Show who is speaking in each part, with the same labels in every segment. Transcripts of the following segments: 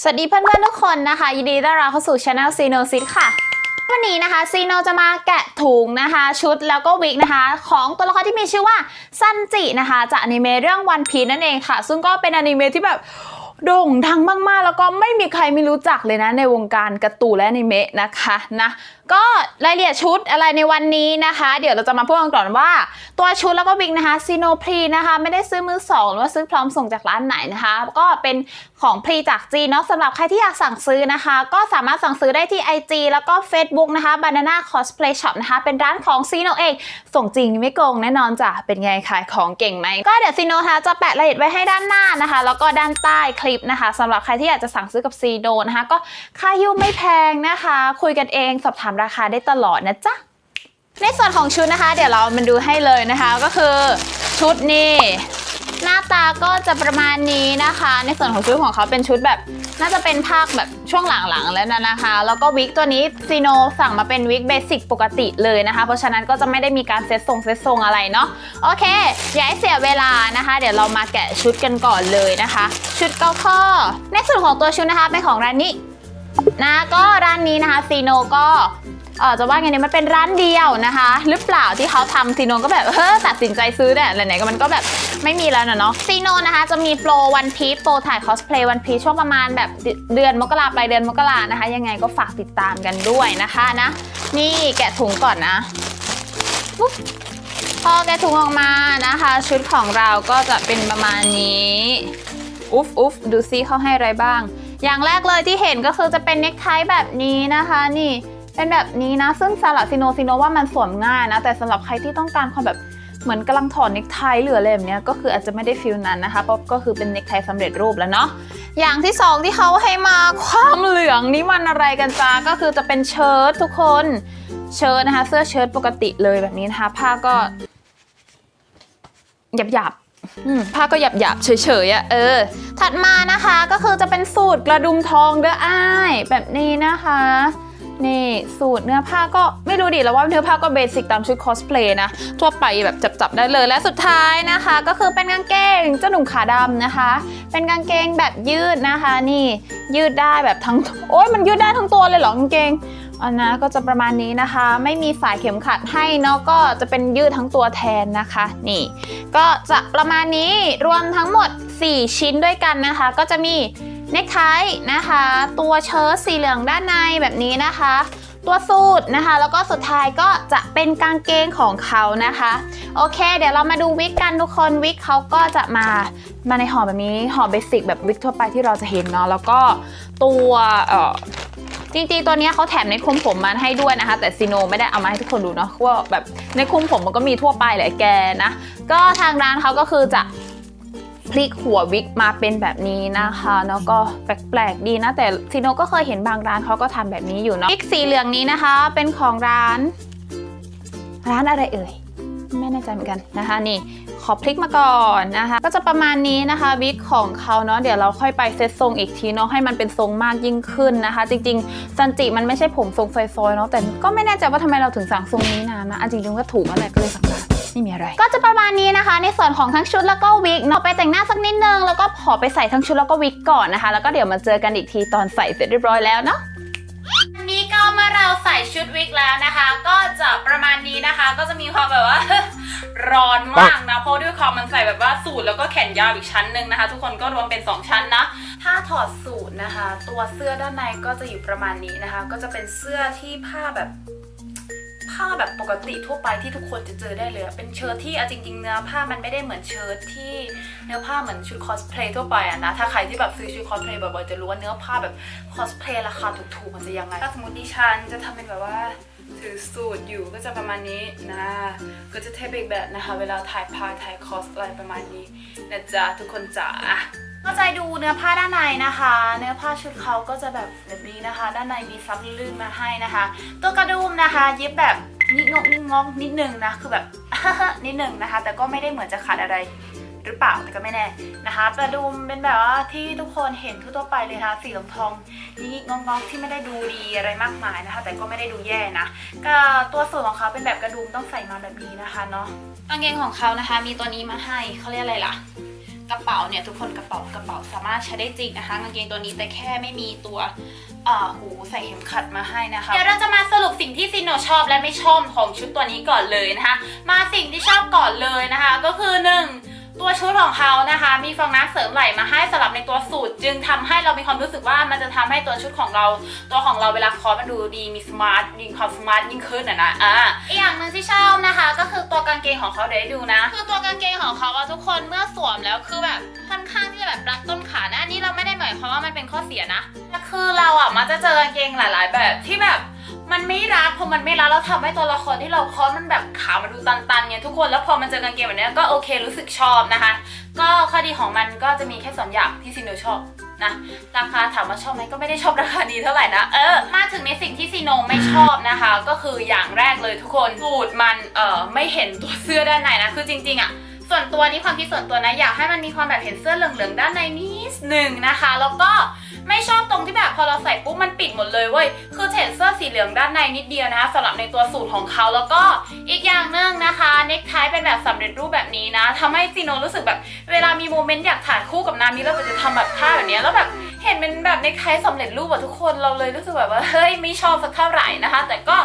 Speaker 1: สวัสดีเพื่อนๆทุกคนนะคะ ยินดีต้อนรับเข้าสู่ช anel ซีโนซิตค่ะ วันนี้นะคะซีโนจะมาแกะถุงนะคะ ชุดแล้วก็วิกนะคะ ของตัวละครที่มีชื่อว่าซันจินะคะจากอนิเมะเรื่องวันพีนั่นเองค่ะ ซึ่งก็เป็นอนิเมะที่แบบโด่งดังมากๆ แล้วก็ไม่มีใครไม่รู้จักเลยนะในวงการการ์ตูนและอนิเมะนะคะนะก็รายละเอียดชุดอะไรในวันนี้นะคะ เดี๋ยวเราจะมาพูดกันก่อนว่า ตัวชุดแล้วก็วิกนะคะซีโนพรีนะคะไม่ได้ซื้อมือสองหรือว่าซื้อพร้อมส่งจากร้านไหนนะคะ ก็เป็นของพรีจากจีนเนาะสำหรับใครที่อยากสั่งซื้อนะคะ ก็สามารถสั่งซื้อได้ที่ IG แล้วก็ Facebook นะคะ Banana Cosplay Shop นะคะ เป็นร้านของซีโนเองส่งจริงไม่โกงแน่นอนจ้ะเป็นไงขายของเก่งไหมก็เดี๋ยวซีโนนะคะจะแปะรายละเอียดไว้ให้ด้านหน้านะคะ แล้วก็ด้านใต้คลิปนะคะสำหรับใครที่อยากจะสั่งซื้อกับซีโนนะคะก็ค่ายิ้วไม่แพงนะคะ คุยกันเองสอบถามราคาได้ตลอดนะจ๊ะ ในส่วนของชุดนะคะ เดี๋ยวเรามาดูให้เลยนะคะก็คือชุดนี่หน้าตาก็จะประมาณนี้นะคะ ในส่วนของชุดของเขาเป็นชุดแบบ น่าจะเป็นภาคแบบช่วงหลังๆแล้วนะคะ แล้วก็วิกตัวนี้ซีโนสั่งมาเป็นวิกเบสิกปกติเลยนะคะ เพราะฉะนั้นก็จะไม่ได้มีการเซ็ตทรงเซ็ตทรงอะไรเนาะโอเค อย่าให้เสียเวลานะคะ เดี๋ยวเรามาแกะชุดกันก่อนเลยนะคะ ชุดเก้าข้อ ในส่วนของตัวชุดนะคะเป็นของร้านนี้นะก็ร้านนี้นะคะซีโนก็ เออจะว่าไงเนี่ยมันเป็นร้านเดียวนะคะ หรือเปล่าที่เขาทำซีโนก็แบบเฮ้อตัดสินใจซื้อเนี่ยไหนๆก็มันก็แบบไม่มีแล้วนะเนาะซีโนนะคะจะมีโปรวันพีชโปรถ่ายคอสเพลย์วันพีชช่วงประมาณแบบเดือนมกราปลายเดือนมกรานะคะ ยังไงก็ฝากติดตามกันด้วยนะคะนะ นี่แกะถุงก่อนนะอุ๊บพอแกะถุงออกมานะคะ ชุดของเราก็จะเป็นประมาณนี้อุ๊ฟอุ๊ฟดูซิเขาให้อะไรบ้าง อย่างแรกเลยที่เห็นก็คือจะเป็นเน็กไทแบบนี้นะคะ นี่ เป็นแบบนี้นะ ซึ่งสำหรับซิโนซิโนว่ามันสวมง่ายนะ แต่สำหรับใครที่ต้องการความแบบเหมือนกำลังถอดเน็กไทหรืออะไรแบบนี้ก็คืออาจจะไม่ได้ฟิลนั้นนะคะเพราะก็คือเป็นเน็กไทสำเร็จรูปแล้วเนาะอย่างที่สองที่เขาให้มาความเหลืองนี่มันอะไรกันจ้าก็คือจะเป็นเชิ้ตทุกคนเชิ้ตนะคะ เสื้อเชิ้ตปกติเลยแบบนี้นะคะผ้าก็หยับหยับผ้าก็หยับหยับๆเฉยๆอะเออ ถัดมานะคะก็คือจะเป็นสูตรกระดุมทองเด้ออ้ายแบบนี้นะคะ นี่สูตรเนื้อผ้าก็ไม่รู้ดิแล้วว่าเนื้อผ้าก็เบสิกตามชุดคอสเพลย์นะ ทั่วไปแบบจับๆได้เลยและสุดท้ายนะคะ ก็คือเป็นกางเกงเจ้าหนุ่มขาดำนะคะ เป็นกางเกงแบบยืดนะคะ นี่ยืดได้แบบทั้งโอ้ยมันยืดได้ทั้งตัวเลยเหรอกางเกงอันนะก็จะประมาณนี้นะคะ ไม่มีสายเข็มขัดให้เนาะก็จะเป็นยืดทั้งตัวแทนนะคะ นี่ ก็จะประมาณนี้รวมทั้งหมด 4 ชิ้นด้วยกันนะคะ ก็จะมี เนคไทนะคะ ตัวเชิ้ตสีเหลืองด้านในแบบนี้นะคะ ตัวสูทนะคะ แล้วก็สุดท้ายก็จะเป็นกางเกงของเขานะคะ โอเค เดี๋ยวเรามาดูวิกกันทุกคนวิกเขาก็จะมามาในห่อแบบนี้ห่อเบสิกแบบวิกทั่วไปที่เราจะเห็นเนาะแล้วก็ตัวเออจริงๆ ตัวนี้เขาแถมในคุมผมมาให้ด้วยนะคะ แต่ซีโนไม่ได้เอามาให้ทุกคนดูเนาะว่าแบบในคุมผมมันก็มีทั่วไปแหละแกนะ ก็ทางร้านเขาก็คือจะ พลิกหัววิกมาเป็นแบบนี้นะคะแล้วก็แปลกๆดีนะ แต่ซีโนก็เคยเห็นบางร้านเขาก็ทำแบบนี้อยู่เนาะวิกสีเหลืองนี้นะคะ เป็นของร้าน ร้านอะไรเอ่ยไม่แน่ใจเหมือนกันนะคะนี่ขอพลิกมาก่อนนะคะก็จะประมาณนี้นะคะวิกของเขาเนาะเดี๋ยวเราค่อยไปเซตทรงอีกทีเนาะให้มันเป็นทรงมากยิ่งขึ้นนะคะ จริงๆซันจิมันไม่ใช่ผมทรงซอยๆเนาะแต่ก็ไม่แน่ใจว่าทำไมเราถึงสั่งทรงนี้นานนะอันจริงๆก็ถูกนั่นแหละก็เลยสั่งมา ไม่มีอะไร ก็จะประมาณนี้นะคะ ในส่วนของทั้งชุดแล้วก็วิกเนาะไปแต่งหน้าสักนิดนึงแล้วก็ขอไปใส่ทั้งชุดแล้วก็วิกก่อนนะคะ แล้วก็เดี๋ยวมาเจอกันอีกทีตอนใส่เสร็จเรียบร้อยแล้วเนาะวันนี้ก็เมื่อเราใส่ชุดวิกแล้วนะคะ ก็จะประมาณนี้นะคะ ก็จะมีความแบบว่าร้อนมากนะเพราะด้วยความมันใส่แบบว่าสูทแล้วก็แขนยาวอีกชั้นหนึ่งนะคะ ทุกคนก็รวมเป็น 2 ชั้นนะ ถ้าถอดสูทนะคะ ตัวเสื้อด้านในก็จะอยู่ประมาณนี้นะคะ ก็จะเป็นเสื้อที่ผ้าแบบ ผ้าแบบปกติทั่วไปที่ทุกคนจะเจอได้เลยเป็นเชิ้ตที่เอาจริงๆเนื้อผ้ามันไม่ได้เหมือนเชิ้ตที่เนื้อผ้าเหมือนชุดคอสเพลย์ทั่วไปอะนะถ้าใครที่แบบซื้อชุดคอสเพลย์บ่อยๆจะรู้ว่าเนื้อผ้าแบบคอสเพลย์ราคาถูกๆมันจะยังไงถ้าสมมติดิฉันจะทำเป็นแบบว่าถือสูทอยู่ก็จะประมาณนี้นะ ก็จะเทปอีกแบบนะคะ เวลาถ่ายพาถ่ายคอสอะไรประมาณนี้นะจ๊ะทุกคนจ๋า เข้าใจดูเนื้อผ้าด้านในนะคะ เนื้อผ้าชุดเขาก็จะแบบแบบนี้นะคะ ด้านในมีซับลื่นมาให้นะคะ ตัวกระดุมนะคะเย็บแบบนิดงกนิดงอกนิดนึงนะคือแบบนิดนึงนะคะ แต่ก็ไม่ได้เหมือนจะขาดอะไรหรือเปล่าแต่ก็ไม่แน่นะคะกระดุมเป็นแบบว่าที่ทุกคนเห็นทั่วไปเลยนะคะสีเหลืองทองนิดงอกๆที่ไม่ได้ดูดีอะไรมากมายนะคะ แต่ก็ไม่ได้ดูแย่นะก็ตัวส่วนของเขาเป็นแบบกระดุมต้องใส่มาแบบนี้นะคะเนาะกางเกงของเขานะคะ มีตัวนี้มาให้เขาเรียกอะไรล่ะ ระเป๋าเนี่ยทุกคนกระเป๋ากระเป๋าสามารถใช้ได้จริงนะคะกางเกงตัวนี้แต่แค่ไม่มีตัวหูใส่เข็มขัดมาให้นะคะ เดี๋ยวเราจะมาสรุปสิ่งที่ซีโนชอบและไม่ชอบของชุดตัวนี้ก่อนเลยนะคะ มาสิ่งที่ชอบก่อนเลยนะคะ ก็คือ ตัวชุดของเขานะคะ มีฟองน้ำเสริมไหลมาให้สำหรับในตัวสูตร จึงทำให้เรามีความรู้สึกว่ามันจะทำให้ตัวชุดของเรา ตัวของเราเวลาคอสมันดูดีมีสมาร์ทมีความสมาร์ทยิ่งขึ้นอะนะอ่าอีกอย่างหนึ่งที่ชอบนะคะ ก็คือตัวกางเกงของเขาเดี๋ยวให้ดูนะ คือตัวกางเกงของเขาอะทุกคนเมื่อสวมแล้วคือแบบค่อนข้างที่จะแบบรัดต้นขานะอันนี้เราไม่ได้หมายความว่ามันเป็นข้อเสียนะแต่คือเราอะมักจะเจอกางเกงหลาย ๆ แบบที่แบบ มันไม่รัดพอมันไม่รัดแล้วทำให้ตัวละครที่เราคอสมันแบบขาวมันดูตันๆไงทุกคนแล้วพอมันเจอกางเกงแบบนี้ก็โอเครู้สึกชอบนะคะ ก็ข้อดีของมันก็จะมีแค่สองอย่างที่ซินโนชอบนะราคาถามว่าชอบไหมก็ไม่ได้ชอบราคาดีเท่าไหร่นะเออมาถึงในสิ่งที่ซีโนไม่ชอบนะคะ ก็คืออย่างแรกเลยทุกคนสูตรมันเอ่อไม่เห็นตัวเสื้อด้านในนะคือจริงๆอะส่วนตัวนี้ความคิดส่วนตัวนะอยากให้มันมีความแบบเห็นเสื้อเหลืองๆด้านในนิดหนึ่งนะคะ แล้วก็ ไม่ชอบตรงที่แบบพอเราใส่ปุ๊บมันปิดหมดเลยเว้ย คือเห็นเสื้อสีเหลืองด้านในนิดเดียวนะคะสำหรับในตัวสูตรของเขาแล้วก็อีกอย่างหนึ่งนะคะเน็กไทเป็นแบบสำเร็จรูปแบบนี้นะทำให้ซีโนรู้สึกแบบเวลามีโมเมนต์อยากถ่ายคู่กับนามิแล้วจะทำแบบท่าแบบนี้แล้วแบบเห็นเป็นแบบเน็กไทสำเร็จรูปอะทุกคนเราเลยรู้สึกแบบว่าเฮ้ยไม่ชอบสักเท่าไหร่นะคะ แต่ก็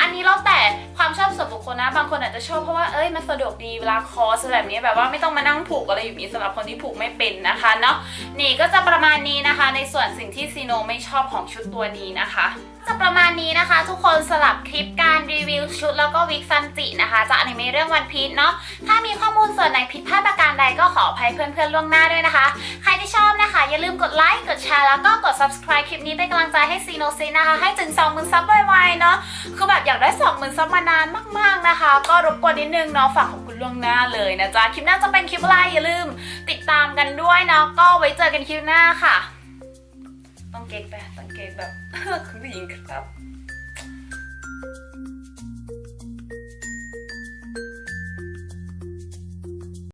Speaker 1: อันนี้แล้วแต่ ความชอบส่วนบุคคลนะ บางคนอาจจะชอบเพราะว่าเอ้ยมันสะดวกดีเวลาคอสแบบนี้แบบว่าไม่ต้องมานั่งผูกอะไรอยู่นี้สำหรับคนที่ผูกไม่เป็นนะคะเนาะนี่ก็จะประมาณนี้นะคะ ในส่วนสิ่งที่ซีโนไม่ชอบของชุดตัวนี้นะคะจะประมาณนี้นะคะ ทุกคนสลับคลิปการรีวิวชุดแล้วก็วิกซันจินะคะจากอนิเมะเรื่องวันพีชเนาะถ้ามีข้อมูลส่วนไหนผิดพลาดประการใดก็ขออภัยเพื่อนๆล่วงหน้าด้วยนะคะ ใครที่ชอบนะคะ อย่าลืมกดไลค์กดแชร์แล้วก็กด subscribe คลิปนี้เป็นกำลังใจให้ซีโนซินะคะให้ถึง20,000ซับไวๆเนาะคือแบบอยากได้20,000ซับมานานมากๆนะคะ ก็รบกวนนิดนึงเนาะฝากขอบคุณล่วงหน้าเลยนะจ๊ะคลิปหน้าจะเป็นคลิปอะไรอย่าลืม ติดตามกันด้วยเนาะก็ไว้เจอกันคลิปหน้าค่ะ ต้องเก๊กแบบต้องเก๊กแบบคุณผู้หญิงครับ